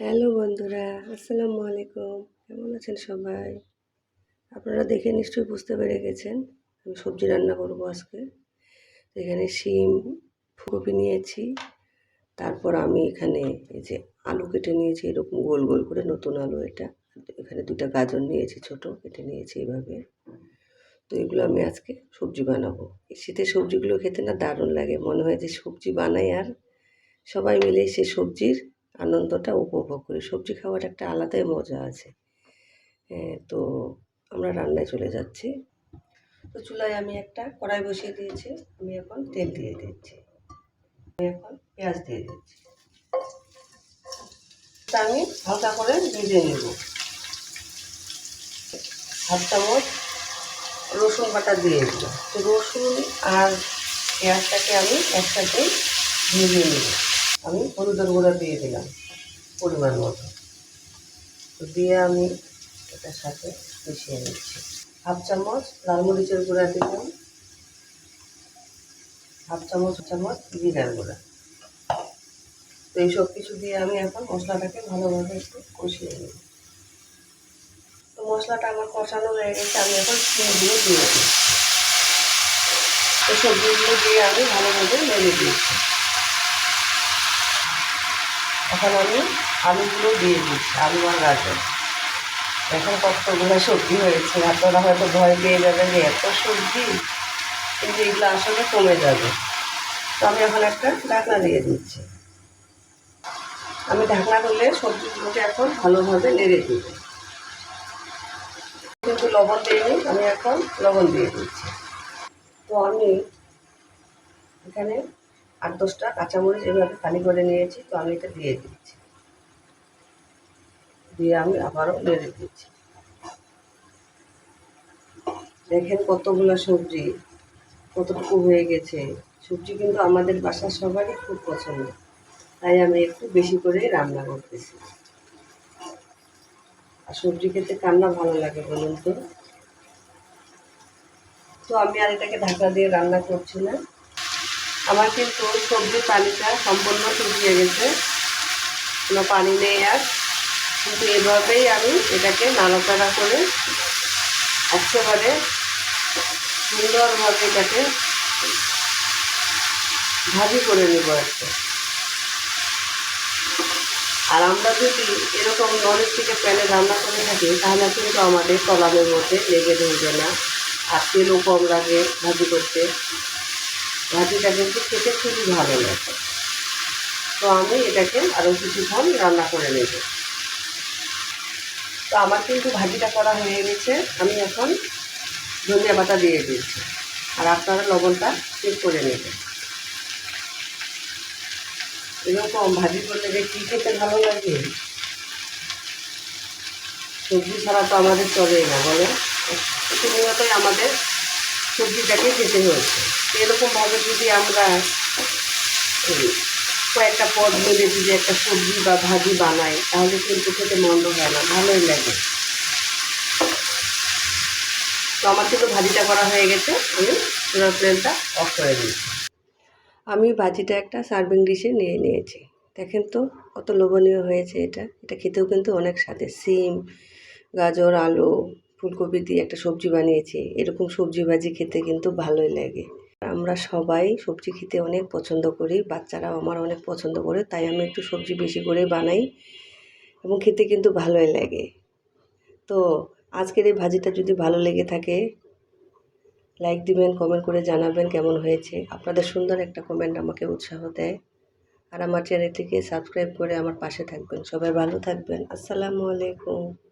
Hello বন্ধুরা, আসসালামু আলাইকুম। কেমন আছেন সবাই? আপনারা দেখে নিশ্চয়ই বুঝতে পেরে গেছেন, আমি সবজি রান্না করব আজকে। এখানে শিম, ফুলকপি নিয়েছি। তারপর আমি এখানে এই যে আলু কেটে নিয়েছি, এরকম গোল গোল করে নতুন আলু এটা। এখানে দুটা গাজর নিয়েছি ছোট, কেটে নিয়েছি এভাবে। তো এগুলো আমি আজকে সবজি বানাবো। এই শীতের সবজিগুলো খেতে না দারুণ লাগে। মনে হয় যে সবজি বানাই আর সবাই মিলে সে সবজির আনন্দটা উপভোগ করি। সবজি খাওয়ার একটা আলাদাই মজা আছে। হ্যাঁ, তো আমরা রান্নায় চলে যাচ্ছি। তো চুলায় আমি একটা কড়াই বসিয়ে দিয়েছি। আমি এখন তেল দিয়ে দিচ্ছি। আমি এখন পেঁয়াজ দিয়ে দিচ্ছি। আমি হালকা করে ভেজে নেব। হাফ চামচ রসুন বাটা দিয়ে দিলাম। তো রসুন আর পেঁয়াজটাকে আমি একসাথে ভেজে নেব। আমি হলুদের গুঁড়া দিয়ে দিলাম, পরিমাণ মতো। দিয়ে আমি এটার সাথে মিশিয়ে নিচ্ছি। হাফ চামচ লাল মরিচের গুঁড়া দিলাম, হাফ চামচ চামচ জিরার গুঁড়া। তো এই সব কিছু দিয়ে আমি এখন মশলাটাকে ভালোভাবে একটু কষিয়ে নিই তো মশলাটা আমার কষানো হয়ে গেছে, আমি এখন সিমগুলো দিয়ে দিই তো সবজিগুলো দিয়ে আমি ভালোভাবে নেড়ে দিয়েছি এখন আমি আলুগুলো দিয়ে দিচ্ছি, আলু আর গাজর। এখন কতগুলো সবজি হয়েছে, আপনারা হয়তো ভয় পেয়ে যাবেন যে এত সবজি কিন্তু এগুলো আসলে কমে যাবে। তো আমি এখন একটা ঢাকনা দিয়ে দিচ্ছি। আমি ঢাকনা করলে সবজিগুলোকে এখন ভালোভাবে নেড়ে দিব। কিন্তু লবণ দিইনি আমি এখন লবণ দিয়ে দিচ্ছি। তো আমি এখানে আট দশটা কাঁচামরিচ এভাবে খালি করে নিয়েছি, তো আমি এটা দিয়ে দিচ্ছি। দিয়ে আমি আবারও নেড়ে দিচ্ছি। দেখেন কতগুলো সবজি, কতটুকু হয়ে গেছে। সবজি কিন্তু আমাদের বাসার সবারই খুব পছন্দ, তাই আমি একটু বেশি করে রান্না করতেছি। আর সবজি খেতে কান্না ভালো লাগে বলুন তো? তো আমি আর এটাকে ঢাকা দিয়ে রান্না করছি না। আমার কিন্তু সবজির পানিটা সম্পূর্ণ শুকিয়ে গেছে। কোনো পানি নেই আর। কিন্তু এভাবেই আমি এটাকে নাড়াচাড়া করে একেবারে সুন্দরভাবে এটাকে ভাজি করে নেব একটা আর আমরা যদি এরকম নন স্টিকের প্যানে রান্না করে থাকি, তাহলে কিন্তু আমাদের তলামের মধ্যে লেগে ধরবে না। আর তেলও কম লাগে ভাজি করতে। ভাজিটা কিন্তু খেতে খুবই ভালো লাগে। তো আমি এটাকে আরও কিছুক্ষণ রান্না করে নেব। তো আমার কিন্তু ভাজিটা করা হয়ে গেছে। আমি এখন ধনিয়া পাতা দিয়ে দিচ্ছি। আর আপনারা লবণটা চেক করে নেবেন। এরকম ভাজি করলে যে কী খেতে ভালো লাগে? সবজি ছাড়া তো আমাদের চলেই না বলে প্রতিনিয়তই আমাদের সবজিটাকে খেতে হয়েছে এরকমভাবে যদি আমরা কয়েকটা পদ মিলে যদি একটা সবজি বা ভাজি বানাই, তাহলে কিন্তু খেতে মন্দ হয় না, ভালোই লাগে। তো আমার কিন্তু ভাজিটা করা হয়ে গেছে, আমি চুলার প্লেনটা অফ করে দিয়েছি আমি ভাজিটা একটা সার্ভিং ডিশে নিয়ে নিয়েছি। দেখেন তো, কত লোভনীয় হয়েছে এটা। এটা খেতেও কিন্তু অনেক স্বাদে। সিম, গাজর, আলু ফুলকপি দিয়ে একটা সবজি বানিয়েছি। এরকম সবজি ভাজি খেতে কিন্তু ভালোই লাগে। আমরা সবাই সবজি খেতে অনেক পছন্দ করি, বাচ্চারাও আমার অনেক পছন্দ করে, তাই আমি একটু সবজি বেশি করে বানাই এবং খেতে কিন্তু ভালোই লাগে। তো আজকের এই ভাজিটা যদি ভালো লেগে থাকে লাইক দিবেন কমেন্ট করে জানাবেন কেমন হয়েছে। আপনাদের সুন্দর একটা কমেন্ট আমাকে উৎসাহ দেয়। আর আমার চ্যানেলটিকে সাবস্ক্রাইব করে আমার পাশে থাকবেন। সবাই ভালো থাকবেন। আসসালামু আলাইকুম।